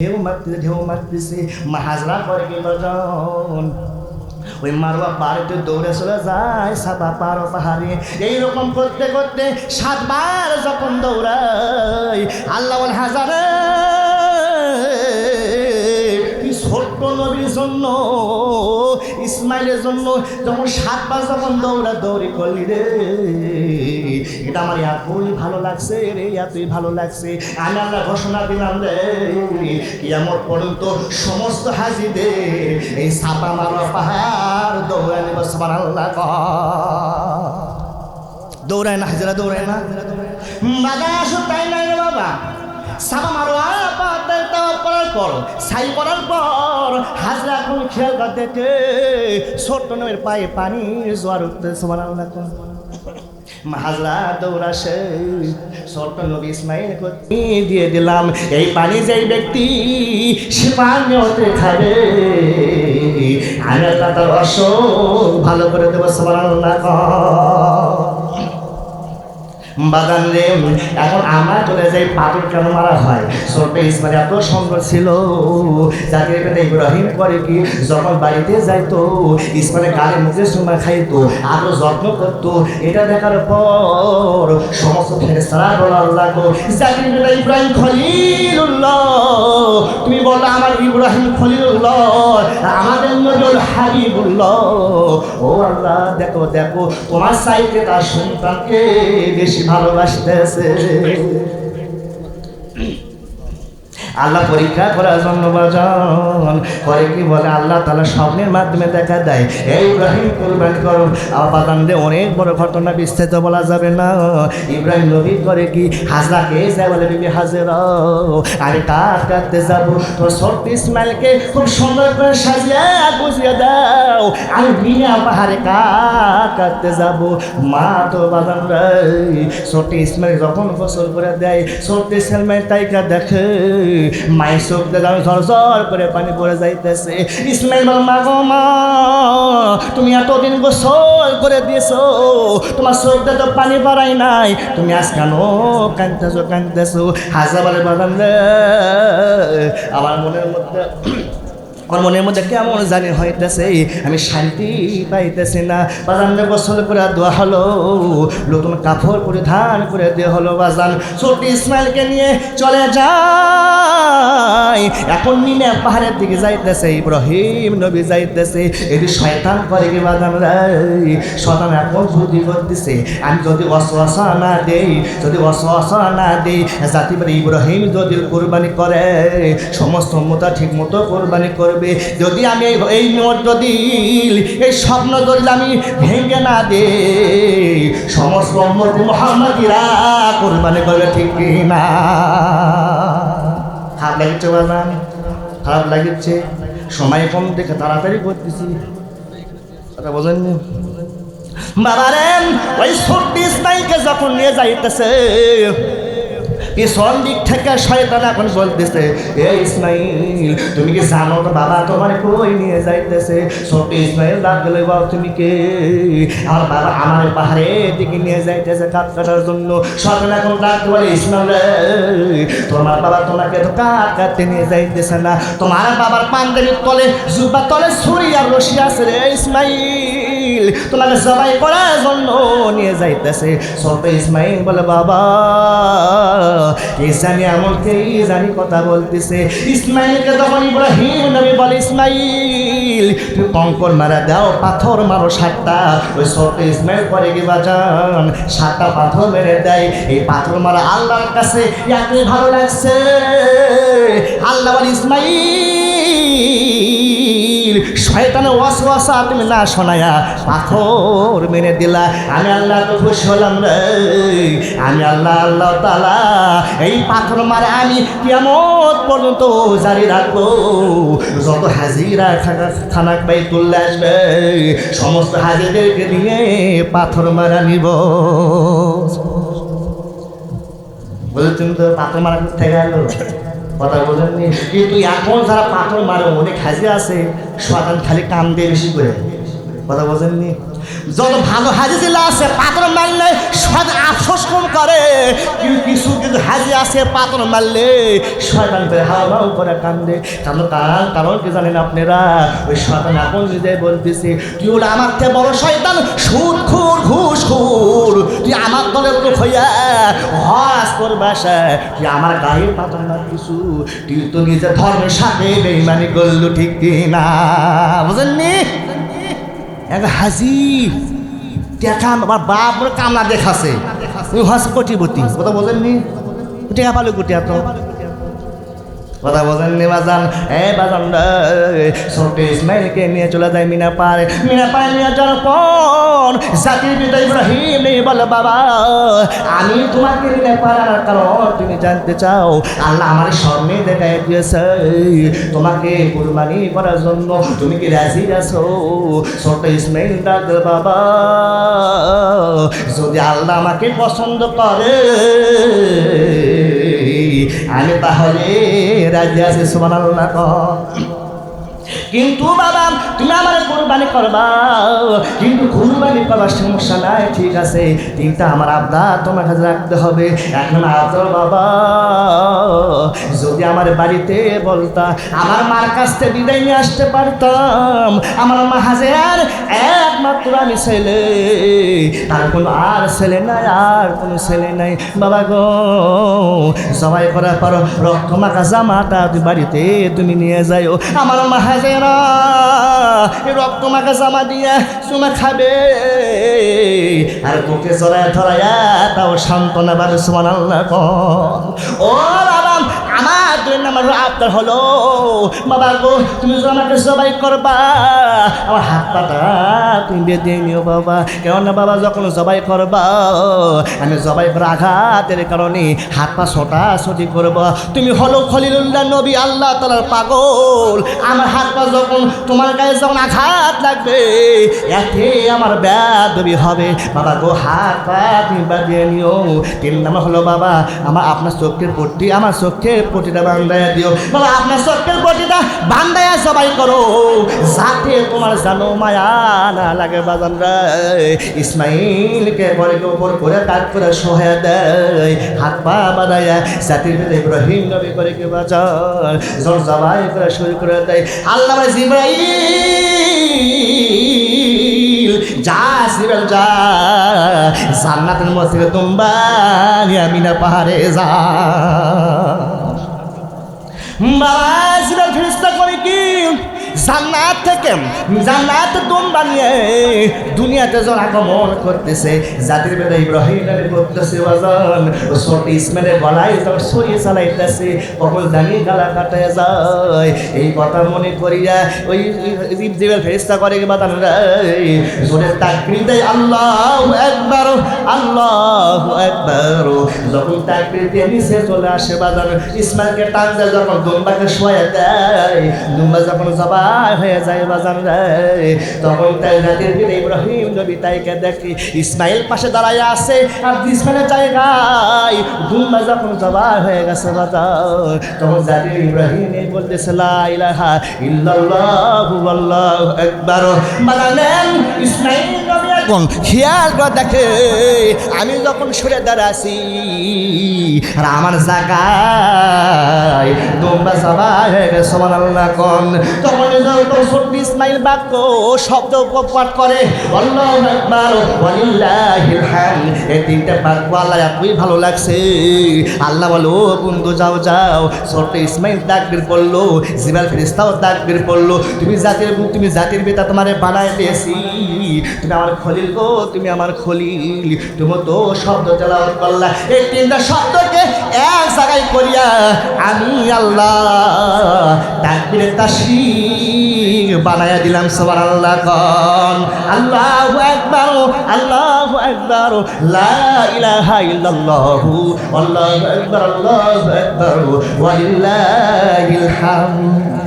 ঢেউ মারতেছে ঢেউ মারতেছে হাজরা করে কি ওই মারোয়া বাড়িতে দৌড়ে চলে যায় সাদা পারো পাহাড়ে এইরকম করতে করতে সাতবার যখন দৌড়াই আল্লাহ হাজারে জন্য, ইসমাইলের জন্য যখন সাতবার যখন দৌড়া দৌড়ি করলি রে, এটা আমার এতই ভালো লাগছে রে, এতই ভালো লাগছে। আমি আল্লাহ ঘোষণা দিলাম রে, কিয়ামত পর্যন্ত সমস্ত হাজিদের এই সাপা মারা পাহাড় দৌড়ায় নেব সবার আল্লাহ দৌড়ায় না, হাজিরা দৌড়ায় না। বাবা, আসো, তাই নাই বাবা। সাবা মারো পর সাই করার পর, হাজরা এখন খেয়াল করতে ছোট্ট নয়ের পায়ে পানি জোয়ার উঠতে সবার আল্লাহ। হাজরা দৌড়াসে ছোট্ট নবী ইসমাইল দিয়ে দিলাম, এই পানি যেই ব্যক্তি সে পানি হতে খাবে আমি আল্লাহ তার অসুখ ভালো করে দেবো সবার আল্লাহ বাগান রে এখন আমার চলে যাই পাথর কেন মারা হয়? ছোট ইসমাইল এত সুন্দর ছিল। যাকে এখানে ইব্রাহিম করে কি? যখন বাড়িতে যাইতো, ইসমাইলের গালে মুখে সময় খাইতো, আরও যত্ন করতো। এটা দেখার পর সমস্ত ফেরেস্তারা বলো আল্লাহ গো যাকে এখানে ইব্রাহিম খলিলুল্লাহ। তুমি বলো, আমার ইব্রাহিম খলিলুল্লাহ, আমাদের নজর হাবিবুল্লাহ। ও আল্লাহ, দেখো দেখো, তোমার সাইডে তার সন্তানকে বেশি ভালোবাসতেছে। আল্লাহ পরীক্ষা করার জন্য বাজন। করে কি বলে? আল্লাহ তালা স্বপ্নের মাধ্যমে দেখা দেয়। এই ইব্রাহিম কোরবানি করো। আবাদান অনেক বড় ঘটনা বিস্তারিত বলা যাবে না। ইব্রাহিম নবী করে কি? হাজরাকে যায় বলে? বিবি হাজের। আরে কাজ কাটতে যাব। তো ছোট্ট ইসমাইলকে খুব সুন্দর করে সাজিয়ে গুছিয়ে দাও। আমি বিনা পাহাড়ে কাজ কাটতে যাব। মা তো বাদান ছোট্ট ইসমাইল যখন ফসল করে দেয় ছোট্ট ইসমাইল তাইকা দেখে মায়ের চোখ দেখে ঝর করে পানি পড়ে যাইতেছে। ইসমাইল বল, মা গো মা, তুমি এতদিন গোসল করে দিয়েছ, তোমার চোখ তো পানি পড়াই নাই। তুমি আজ কেন কাঁদতেছো কাঁদতেছো? হাজা বলে, বাদাম আমার মনের মধ্যে আমার মনের মধ্যে কেমন জানি হইতেছে আমি শান্তি পাইতেছি না। বাজান গোসল করে দেওয়া হলো, নতুন কাপড় পরিধান করে দেওয়া হলো বাজান। ছোট ইসমাইলকে নিয়ে চলে যায়। এখন নিনে পাহাড়ের দিকে যাইতেছে, ইব্রাহিম নবী যাইতেছে। এটি শয়তান করে কি বাজান রে? শয়তান এখন বুদ্ধি করতেছে। আমি যদি অসহসা না দেই, যদি অসহসা না দেই জাতি বলে ইব্রাহিম যদি কোরবানি করে, সমস্ত মতা ঠিক মতো কোরবানি করবে। যদি আমি এই- যদি, এই স্বপ্ন যদি আমি ভেঙে না দে সমস্ত মোহাম্মদিরা কোরবানি করবে ঠিক না খারাপ লাগছে বাজান খারাপ লাগছে। সময় কম দেখে তাড়াতাড়ি করতেছি। কথা বোঝেননি? বাবারে, ওই ছোট্ট ইসমাইলকে যখন নিয়ে যাইতেছে পিছন দিক থেকে শয়তান এখন বলতেছে, এ ইসমাইল, তুমি কি জানো বাবা তোমার কই নিয়ে যাইতেছে? ছোট ইসমাইল গেলে বাবা, তুমি কে? আমার বাবা আমার পাহাড়ে দিকে নিয়ে যাইতেছে কাঠ কাটার জন্য। শয়তান এখন ডাক বলে, ইসমাইল, তোমার বাবা তোমাকে তো কাঠ কাটতে নিয়ে যাইতেছে না। তোমার বাবার পাঞ্জাবির তলে জুবা তলে ছুরি আর আছে রে, ইসমাইল। তোমাকে জবাই করার জন্য নিয়ে যাইতেছে। ছোট ইসমাইল বলে, বাবা এই জানি এমন কে জানি কথা বলতেছে। ইসমাইলকে তখন ইব্রাহিম নবী বলে, ইসমাইল, তুমি কঙ্কর মারা দাও, পাথর মারো সাতটা। ওই ছোট ইসমাইল পরে কি বাজান, সাতটা পাথর মেরে দেয়। এই পাথর মারা আল্লাহর কাছে ভালো লাগছে। আল্লাহ বলে, ইসমাইল শয়তানের ওয়াসওয়াসা তুমি না শোনায়া পাথর মেনে দিলা। আমি আল্লাহ খুশি হলাম রে। আমি আল্লাহ আল্লাহ তালা এই পাথর মারে আমি কেমন পর্যন্ত জারি রাখব। যত হাজিরা খানা খানা পাই তুললে আসবে, সমস্ত হাজিরদেরকে নিয়ে পাথর মারা নিব। বলছেন তো পাথর মারা থেকে গেল কথা বলেননি কিন্তু এখন যারা পাথর মারে, অনেক হাজিরা আছে শতান খালি কাম দিয়ে বেশি করে। কথা বোঝেননি যত ভালো হাজি জেলা আছে, পাথর মারলে শয়তান আফসোস কম করে। কিছু কিছু হাজি আছে, পাথর মারলে শয়তান করে হাও হাও করে কান্দে। কারণ কারণ কারণ কি জানেন আপনারা? ওই শয়তান এখন নিজে বলতেছে তুই ওটা আমার থেকে বড় শয়তান? সুদ, খুর, ঘুষ, খুর। তুই আমার দলের লোক হইয়া হস তোর বাসায় তুই আমার গায়ে পাথর মার কিছু তুই তো নিজের ধর্মের সাথে বেইমানি করলু, ঠিক কি না? বুঝেননি? এক হাজি দেখা আমার বাপ কামলা দেখাছে। ওই হস কোটিপতি। কথা বলেননি টেকা পালো কোটি এত কথা বোঝেননি বাজান? এ বাজান ছোট ইসমাইলকে নিয়ে চলে যায় মিনা পারে মিনা পারে নিয়ে যাওয়ার পর জাতির পিতা ইব্রাহিম বলে, বাবা, আমি তোমাকে নিতে পারার কারণ তুমি জানতে চাও। আল্লাহ আমার স্বর্ণে দেখাই দিয়েছে। তোমাকে কুরবানি করার জন্য তুমি কি রাজি আছো? ছোট ইসমাইল ডাক বাবা, যদি আল্লাহ আমাকে পছন্দ করে আমি তাহলে রাজি আছি সুমান আল্লাহ কিন্তু বাবা, তুমি আমার কোরবানি করবা কিন্তু কোরবানি করার সমস্যা নাই, ঠিক আছে। তিনটা আমার আবদার তোমার কাছে রাখতে হবে। এখন আবদার বাবা, যদি আমার বাড়িতে বলতা, আমার মার কাছ থেকে বিদায় নিয়ে আসতে পারতাম। আমার মা হাজার, একমাত্র আমি ছেলে। তার কোনো আর ছেলে নাই, আর কোনো ছেলে নাই। বাবা গো সবাই করার পর রক্ত মাখা জামাটা তুই বাড়িতে তুমি নিয়ে যাও আমার মা হাজেরা এই রক্ত মাখা জামা দিয়ে চুমা খাবে। আর তোকে জড়ায় ধরায়া, তাও সান্ত্বনা বাবে সুমান আল্লাহ ও আমার আপনার হলো। বাবা গো, তুমি তো আমাকে সবাই করবা, আমার হাত পাটা তুমি বেঁধে নিও বাবা। কেননা বাবা, যখন জবাই করবা, আমি জবাই করে আঘাতের কারণে হাত পা ছোটা ছুটি করব। তুমি হলো খলিলুল্লাহ নবী, আল্লাহ তালার পাগল। আমার হাত পা যখন তোমার গায়ে যখন আঘাত লাগবে এতে আমার ব্যাধবি হবে। বাবা গো, হাত পা তুমি বাঁধিয়ে নিও। তিন নাম্বার হলো বাবা, আমার আপনার চোখের পট্টি, আমার চোখের পট্টিটা বান্ধাইয়া দিও। বাবা আপনার চোখের পট্টিটা বান্ধাইয়া সবাই করো। যাতে তোমার জানো মায়া না লাগে বাজান ইসমাইলকে পরে উপর করে কাজ সহায় দেয়। হাত পা বাঁধাইয়া জাতির ভেদে ইব্রাহিম নবী করে কে বাজার? জোর জবাই করে শুরু করে দেয়। আল্লাহ যা জান্নাতের মধ্যে তোমবা মিনা পাহাড়ে যা। বাবা সিবেল ফেরিস্তা করে কি জান্নাত থেকে, জান্নাত দম বানিয়ে দুনিয়াতে যখন আগমন করতেছে, জাতির বেদা ইব্রাহিম করতেছে বাজান ছোট ইসমাইলের গলায় যখন সরিয়ে চালাইতেছে কখন দাঁড়িয়ে গালা কাটায় যায়। এই কথা মনে করিয়া ওই জিবজিবের ফেরিস্তা করে বাদান রে? জোরে তাকবীর দেয়, আল্লাহ একবার আল্লাহ একবার যখন তাকবীর নিচে চলে আসে বাদান ইসমাইলকে টান দেয়, যখন দুম্বাকে শোয়া দেয়। দুম্বা যখন জবাই হয়ে যায় বাজান রে। তখন তাই জাতির পিতা ইব্রাহিম নবী তাইকে দেখি ইসমাইল পাশে দাঁড়ায় আছে, আর ইসমাইলের জায়গায় দুম্বা যখন জবাই হয়ে গেছে বাজার তখন জাতির ইব্রাহিম বলতেছে লাইলাহা ইল্লাল্লাহু, আল্লাহু আকবার। বানালেন ইসমাইল। এখন খেয়াল করে দেখে, আমি যখন সরে দাঁড়াছি, আর আমার জায়গায় জবাই হয়ে গেছে আল্লাহ কন? তখন যখন ইসমাইল বাক্য, শব্দ পাঠ করে এই তিনটা বাক্য আল্লাহ এতই ভালো লাগছে। আল্লাহ বলো বন্ধু, যাও যাও। ছোট্ট ইসমাইল তাকবীর পড়ল, জিবাল ফেরেশতাও তাকবীর পড়ল, তুমি জাতির তুমি জাতির পিতা তোমার বানায় দিয়েছি। তুমি আমার খলিল গো, তুমি আমার খলিল, তুমি তো শব্দ তেলাওয়াত করলা। এই তিনটা শব্দকে এক জায়গায় করিয়া আমি আল্লাহ তাকবীরে তাশরিক বানায়া দিলাম সবার আল্লাহ কন। আল্লাহু আকবার আল্লাহু আকবার, লা ইলাহা ইল্লাল্লাহু, আল্লাহু আকবার আল্লাহু আকবার, ওয়ালিল্লাহিল হামদ।